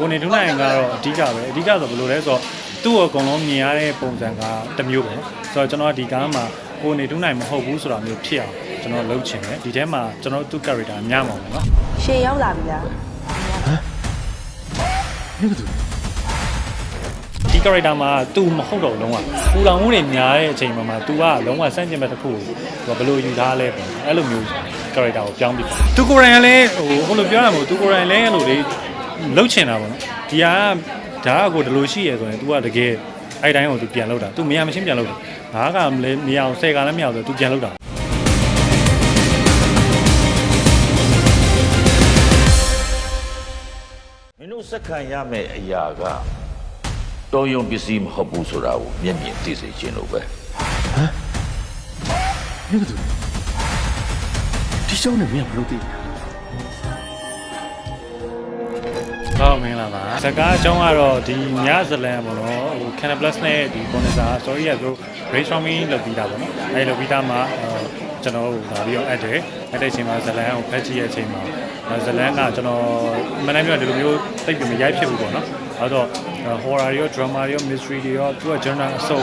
ကိုနေတွန်းနိုင်ကတော့အဓိကပဲအဓိကဆိုဘယ်လိုလဲဆိုတော့သူ့ကိုအကုန်လုံးမြင်ရတဲ့ပုံစံကတစ်မျိုးပဲဆိုတော့ကျွန်တော်ဒီကားမှာကိုနေတွန်းနိုင်မဟုတ်ဘူးဆိုတာမျိုးဖြစ်အောင်ကျွန်တော်လုပ်ချင်တယ်ဒီထဲမှာကျွန်တော်သူ့ character ညမှာပဲเนาะရှေ့ရောက်လာပြီလားဟမ်ဘယ်လိုဒီ character မှာ तू မဟုတ်တော့လုံးဝပူလောင်မှုတွေများတဲ့အချိန်မှာမှာ तू ကလုံးဝစန့်ကျင်ဘက်တစ်ခုကိုဘယ်လိုယူထားလဲပေါ့အဲ့လိုမျိုး character ကိုပြောင်းပြီးသူကိုယ်တိုင်ကလည်းဟိုဟိုလိုပြောရမှာမဟုတ်သူကိုယ်တိုင်လည်းအဲ့လိုလေး လှုပ်ချင်တာပေါ့နော်ဒီဟာကဒါကကိုဒီလိုရှိရဆိုရင် तू ကတကယ်အဲ့တိုင်းကို तू ပြန်လှုပ်တာ तू မရမချင်းပြန်လှုပ်တာငါကမလဲမရအောင်ဆယ်ကလည်းမရအောင်ဆို तू ပြန်လှုပ်တာ မင်းတို့စက္ကန့်ရမယ့်အရာကတော်ယုံပစ္စည်းမဟုတ်ဘူးဆိုတာကိုမျက်မြင်သိစေခြင်းလို့ပဲ ဒီရှုံးနဲ့မင်းကဘယ်လိုသိလဲ ဟုတ်မင်္ဂလာပါစကားအကြောင်းကတော့ဒီညဇလန်ပေါ့နော်ဟို Canal Plus နဲ့ဒီ Bonanza story ရသူ brainstorming လုပ်ပြီးတာပေါ့နော်အဲဒီလုပ်ပြီးသားမှာအဲကျွန်တော်တို့လာပြီးတော့ add တယ် add တဲ့အချိန်မှာဇလန်ကိုဖက်ကြည့်ရဲ့အချိန်မှာအဲဇလန်ကကျွန်တော်မနေ့ကဒီလိုမျိုးတိတ်ပြီးမရိုက်ဖြစ်ဘူးပေါ့နော်အဲတော့ horror တွေရော drama တွေရော mystery တွေရောသူက genre အစုံ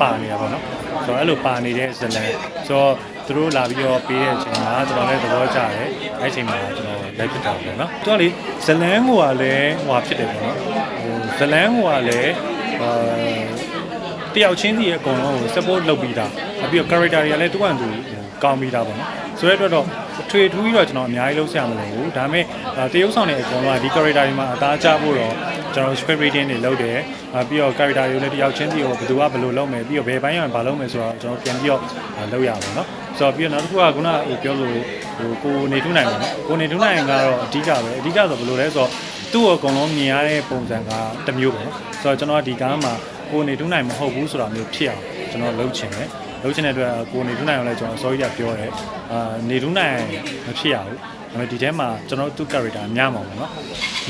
ပါနေတာပေါ့နော်ဆိုတော့အဲ့လိုပါနေတဲ့ဇလန်ဆိုတော့သူတို့လာပြီးတော့ပေးတဲ့အချိန်မှာကျွန်တော်လည်းသဘောကျတယ်အဲ့အချိန်မှာကျွန်တော် လိုက်ဖြစ်တာပေါ့နော်သူကလေဇလန်ကိုကလည်းဟိုဟာဖြစ်တယ်ပေါ့နော်ဟိုဇလန်ကိုကလည်းအာတယောက်ချင်းစီရဲ့အကုန်လုံးကို support လုပ်ပြီးသားအပြီးတော့ character တွေကလည်းသူ့အန်သူကောင်းပြီးသားပေါ့နော်ဆိုတဲ့အတွက်တော့အ ထွေထူးပြီးတော့ကျွန်တော်အများကြီးလုပ်ဆရာမလို့ဘူးဒါပေမဲ့အာတရုပ်ဆောင်တွေအကုန်လုံးကဒီ character တွေမှာအသားကျဖို့တော့ကျွန်တော် script reading တွေလုပ်တယ်အာပြီးတော့ character တွေကိုလည်းတယောက်ချင်းစီကိုဘယ်သူကဘယ်လိုလုပ်မယ်ပြီးတော့ဘယ်ပိုင်းရောက်ရင်ဘာလုပ်မယ်ဆိုတော့ကျွန်တော်ပြန်ပြီးတော့အာလုပ်ရပါတော့နော်ဆိုတော့ပြီးတော့နောက်တစ်ခုကခုနကဟိုပြောလို့ဟိုကိုနေထူးနိုင်ပါတော့ကိုနေထူးနိုင်ကတော့အဓိကပဲအဓိကဆိုဘယ်လိုလဲဆိုတော့သူ့ကိုအကုန်လုံးမြင်ရတဲ့ပုံစံကတစ်မျိုးပဲဆိုတော့ကျွန်တော်ကဒီကားမှာကိုနေထူးနိုင်မဟုတ်ဘူးဆိုတာမျိုးဖြစ်အောင်ကျွန်တော်လုပ်ချင်တယ် လုပ်ချင်တဲ့အတွက်ကိုနေထူးနိုင်အောင်လည်းကျွန်တော် sorry ကပြောတယ်အာနေထူးနိုင်မဖြစ်ရဘူးဒါပေမဲ့ဒီထဲမှာကျွန်တော်သူ့ character ညမှာပေါ့နော်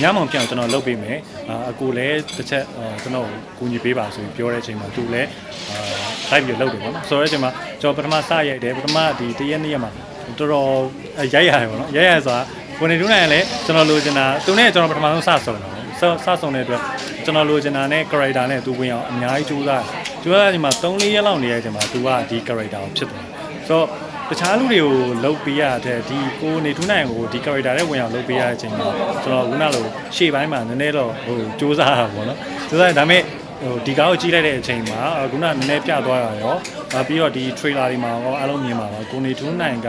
ညမှာပြောင်းကျွန်တော်လုပ်ပေးမယ်အာအကိုလည်းတစ်ချက်အာကျွန်တော်ကိုကူညီပေးပါဆိုပြီးပြောတဲ့အချိန်မှာသူလည်းအာလိုက်ပြီးလုပ်တယ်ပေါ့နော်ဆိုတော့အချိန်မှာကျွန်တော်ပထမစရိုက်တယ်ပထမဒီတရက်နေ့ရက်မှာတော်တော်ရိုက်ရတယ်ပေါ့နော်ရိုက်ရဆိုတာကိုနေထူးနိုင်ကလည်းကျွန်တော်လိုချင်တာသူနဲ့ကျွန်တော်ပထမဆုံးစဆုံတာစစဆုံတဲ့အတွက်ကျွန်တော်လိုချင်တာနဲ့ character နဲ့သူဝင်အောင်အများကြီးကြိုးစား ကြိုးစားဒီမှာ3-4ရက်လောက်နေတဲ့အချိန်မှာသူကဒီ character ကိုဖြစ်တယ်ဆိုတော့တခြားလူတွေကိုလုတ်ပေးရတဲ့ဒီကိုနေထူးနိုင်ကိုဒီ character နဲ့ဝင်အောင်လုတ်ပေးရတဲ့အချိန်မှာကျွန်တော်ခုနလိုရှေ့ပိုင်းမှာနည်းနည်းတော့ဟိုစူးစမ်းရတာပေါ့နော်စူးစမ်းဒါပေမဲ့ဟိုဒီကားကိုကြည့်လိုက်တဲ့အချိန်မှာခုနနည်းနည်းပြသွားတာရောအာပြီးတော့ဒီ trailer တွေမှာရောအားလုံးမြင်ပါပါကိုနေထူးနိုင်က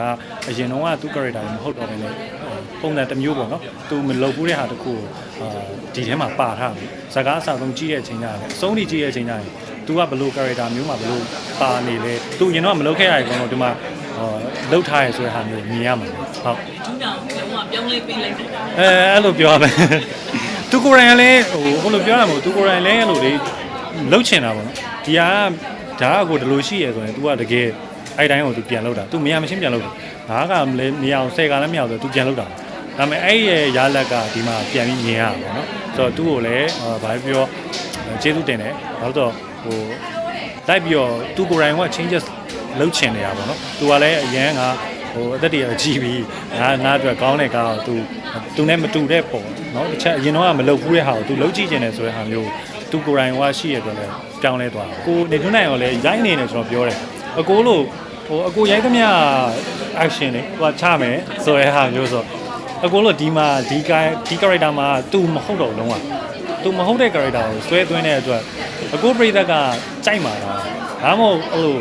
အရင်တော့ကသူ့ character တွေမဟုတ်တော့ဘဲနဲ့ပုံစံတစ်မျိုးပေါ့နော်သူမလုပ်ဘူးတဲ့ဟာတစ်ခုကိုအာဒီထဲမှာပါထားတယ်ဇာကားအစားဆုံးကြည့်တဲ့အချိန်ကျရင်အဆုံးထိကြည့်တဲ့အချိန်ကျရင် तू ကဘယ်လို character မျိုးမှာဘယ်လိုပါနေလဲ तू ရင်တော့မလုပ်ခဲ့ရရင်တော့ဒီမှာဟောလှုပ်ထားရဲဆိုတဲ့ဟာမျိုးမြင်ရမှာဟုတ် ဒူးတောင်လုံးဝပြောင်းလဲပေးလိုက်တယ် အဲအဲ့လိုပြောရမယ်သူကိုယ်တိုင်ကလည်းဟိုဟိုလိုပြောရမှာမဟုတ်သူကိုယ်တိုင်လည်းအဲ့လိုလေးလှုပ်ချင်တာပေါ့နော်ဒီဟာကဒါကကိုဒီလိုရှိရဲဆိုရင် तू ကတကယ်အဲ့တိုင်းကို तू ပြန်လှုပ်တာ तू မရမချင်းပြန်လှုပ်တာငါကမလဲမရအောင်ဆယ်ကလည်းမရအောင်ဆို तू ပြန်လှုပ်တာဒါပေမဲ့အဲ့ရဲ့ရလက်ကဒီမှာပြန်ပြီးမြင်ရတာပေါ့နော်ဆိုတော့သူ့ကိုလည်းဘာပြောကျေးဇူးတင်တယ်ဘာလို့တော့ ဟိုလိုက်ပြီးတော့သူကိုယ်တိုင်က changes လုပ်ချင်နေတာပေါ့နော်သူကလည်းအရန်ကဟိုအသက်တရကြီးပြီးငါငါအတွက်ကောင်းတဲ့ကားကိုသူသူနဲ့မတူတဲ့ပုံနော်တစ်ချက်အရင်တော့ကမလုပ်ဘူးတဲ့ဟာကိုသူလုပ်ကြည့်ချင်တယ်ဆိုတဲ့ဟာမျိုးသူကိုယ်တိုင်ကရှိရတဲ့လည်းပြောင်းလဲသွားကိုနေထွန်းနိုင်ရောလည်းရိုက်နေတယ်ကျွန်တော်ပြောတယ်အကိုလို့ဟိုအကိုရိုက်သမျှ action တွေဟိုချမယ်ဆိုတဲ့ဟာမျိုးဆိုအကိုလို့ဒီမှာဒီ character ဒီ character မှာသူမဟုတ်တော့လုံးဝ သူမဟုတ်တဲ့ character ကိုဆွဲသွင်းတဲ့အတွက်အကိုပြိသက်ကကြိုက်မှာတော့ဒါမှမဟုတ်အဲ့လို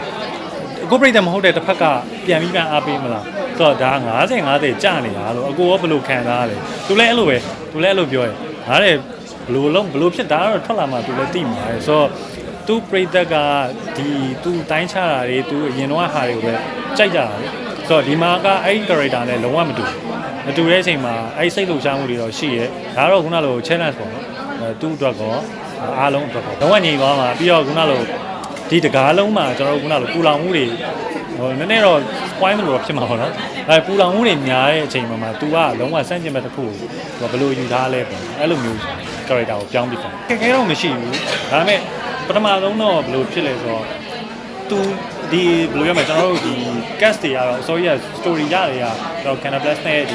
ကိုပြိတ္တမဟုတ်တဲ့တစ်ဖက်ကပြန်ပြီးပြန်အားပေးမလားဆိုတော့ဒါ90 50ကြာနေတာလို့အကိုရောဘယ်လိုခံစားရလဲသူလည်းအဲ့လိုပဲသူလည်းအဲ့လိုပြောရဲငါလည်းဘယ်လိုလုံးဘယ်လိုဖြစ်တာတော့ထွက်လာမှသူလည်းသိမှာလေဆိုတော့သူပြိတ္တကဒီသူတိုင်းချတာတွေသူအရင်တော့ဟာတွေကိုပဲကြိုက်ကြတာလေဆိုတော့ဒီမှာကအဲ့ဒီ character နဲ့လုံးဝမတူဘူးမတူတဲ့အချိန်မှာအဲ့ဒီစိတ်လှုပ်ရှားမှုတွေတော့ရှိရဲဒါတော့ခုနလို challenge ပေါ့နော်အဲ သူ့အတွက်ကောအားလုံးအတွက်ကောလုံးဝညီသွားမှာပြီးတော့ခုနလိုဒီတကားလုံးမှာကျွန်တော်တို့ခုနကလိုပူလောင်မှုတွေဟိုနည်းနည်းတော့ point လို့တော့ဖြစ်မှာပေါ့နော်အဲပူလောင်မှုတွေများတဲ့အချိန်မှာမှာ तू ကလုံးဝစန့်ကျင်ဘက်တစ်ခုကိုသူကဘယ်လိုယူထားလဲပေါ့အဲ့လိုမျိုး character ကိုပြောင်းပြီးပေါ့ခက်ခဲတော့မရှိဘူးဒါပေမဲ့ပထမဆုံးတော့ဘယ်လိုဖြစ်လဲဆိုတော့ तू ဒီဘယ်လိုရမလဲကျွန်တော်တို့ဒီ cast တွေကတော့ sorry ရ story ရတယ်ကကျွန်တော် Canal Plus နဲ့ဒီ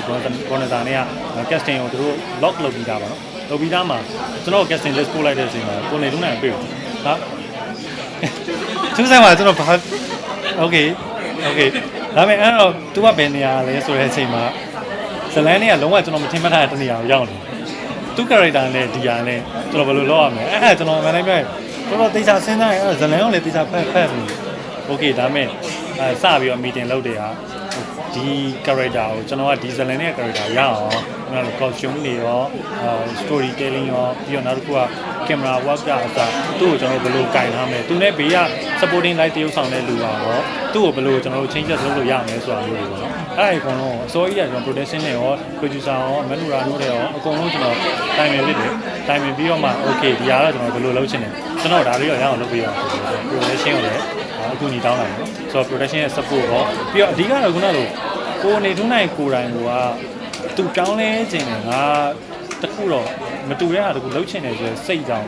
Bonanza နဲ့က casting ကိုသူတို့ lock လုပ်ပြီးသားပါနော် လုပ်ပြီးသားမှာကျွန်တော် casting list ပို့လိုက်တဲ့အချိန်မှာကိုနေလုံးနိုင်ပြေဟာ သူဆိုင်မှာကျွန်တော်ဘာ Okay Okay ဒါပေမဲ့အဲ့တော့ तू ကဘယ်နေရာလဲဆိုတဲ့အချိန်မှာဇလန်းเนี่ยလုံးဝကျွန်တော်မထင်မှတ်ထားတဲ့တနေရာကိုရောက်နေသူ character နဲ့ဒီဟာနဲ့ကျွန်တော်ဘယ်လိုလုပ်ရမလဲအဲ့ဒါကျွန်တော်မန်တိုင်းပြောရင်တော်တော်တေချာစဉ်းစားရင်အဲ့ဇလန်းကိုလည်းတေချာဖက်ဖက်နေ Okay ဒါပေမဲ့အဲစပြီးတော့ meeting လုပ်တယ်ဟာ ဒီ character ကိုကျွန်တော်ကဒီဇလန်နဲ့ character ရအောင်ကျွန်တော် costume တွေရောအဲ story telling ရောပြီးတော့နောက်တစ်ခုက camera work ကအစားသူ့ကိုကျွန်တော်ဘယ်လိုကင်ထားမလဲသူနဲ့ဘေးက supporting light တရုပ်ဆောင်တဲ့လူပါတော့သူ့ကိုဘယ်လိုကျွန်တော်တို့ change လုပ်လို့ရမလဲဆိုတာမျိုးတွေပေါ့နော်အဲ့ဒီအကုန်လုံးအစိုးရကကျွန်တော် production နဲ့ရော producer ရော manura တို့တွေရောအကုန်လုံးကျွန်တော်တိုင်ပင်ဖြစ်တယ်တိုင်ပင်ပြီးတော့မှ okay ဒီဟာတော့ကျွန်တော်ဘယ်လိုလုပ်ချင်လဲကျွန်တော်ဒါလေးတော့ရအောင်လုပ်ပေးရအောင်ဆိုတော့ production ကိုလည်း အခုညီတောင်းလာတယ်နော်ဆိုတော့ production ရဲ့ support ရောပြီးတော့အဓိကတော့ခုနကလိုကိုနေထုံးနိုင်ကိုယ်တိုင်ကသူပြောင်းလဲခြင်းနဲ့ငါတခုတော့မတူတဲ့ဟာတခုလှုပ်ချင်တယ်ဆိုရင်စိတ်ကြောင့်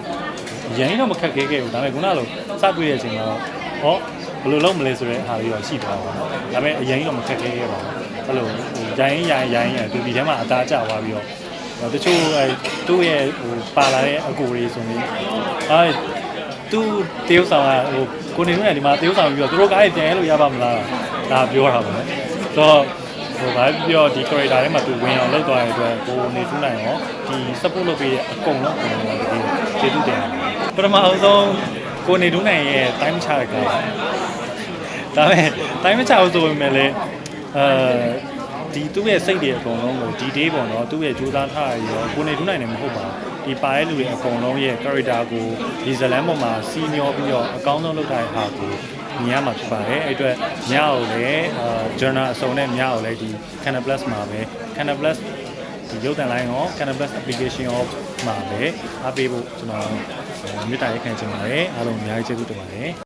ရရင်တော့မခက်ခဲခဲ့ဘူးဒါပေမဲ့ခုနကလိုစတွေ့တဲ့အချိန်မှာဟောဘယ်လိုလုပ်မလဲဆိုတဲ့ဟာလေးတော့ရှိသွားပါတော့ဒါပေမဲ့အရင်တော့မခက်ခဲခဲ့ပါဘူးအဲ့လိုဟိုရိုင်းရိုင်းရိုင်းရိုင်းသူဒီထဲမှာအသားကျသွားပြီးတော့တချို့အဲသူ့ရဲ့ဟိုပါလာတဲ့အကူတွေဆိုရင်အဲ သူတရုပ်ဆောင်ကဟိုကိုနေလို့နေဒီမှာတရုပ်ဆောင်ပြီးတော့သူတို့ကားကြီးပြန်ရလို့ရပါမလားဒါပြောတာပါပဲဆိုတော့ဟိုဘာပြောဒီ character ထဲမှာသူဝင်အောင်လုပ်သွားတဲ့အတွက်ကိုနေထူးနိုင်ရောဒီ support လုပ်ပေးတဲ့အကုန်လုံးအကုန်လုံးဒီကျေးဇူးတင်ပထမအဆုံးကိုနေထူးနိုင်ရဲ့ time ချတဲ့ကားဒါပေမဲ့ time ချအောင်ဆိုပေမဲ့လည်းအဲ ဒီသူ့ရဲ့စိတ်တွေအကုန်လုံးကိုဒီ day ပေါ့နော်သူ့ရဲ့ကြိုးစားထားရရောကိုနေထူးနိုင်တယ်မဟုတ်ပါဘူးဒီပါရဲ့လူတွေအကုန်လုံးရဲ့ character ကိုဒီဇလန်ပေါ်မှာစီမျောပြီးတော့အကောင်းဆုံးလုပ်ထားတဲ့ဟာကိုမြင်ရမှာဖြစ်ပါတယ်အဲ့အတွက်ညကိုလည်းအာ journal အစုံနဲ့ညကိုလည်းဒီ Canal Plus မှာပဲ Canal Plus ဒီရုပ်သံလိုင်းရော Canal Plus application ရောမှာပဲအားပေးဖို့ကျွန်တော်မေတ္တာရက်ခံချင်ပါတယ်အားလုံးအများကြီးကျေးဇူးတင်ပါတယ်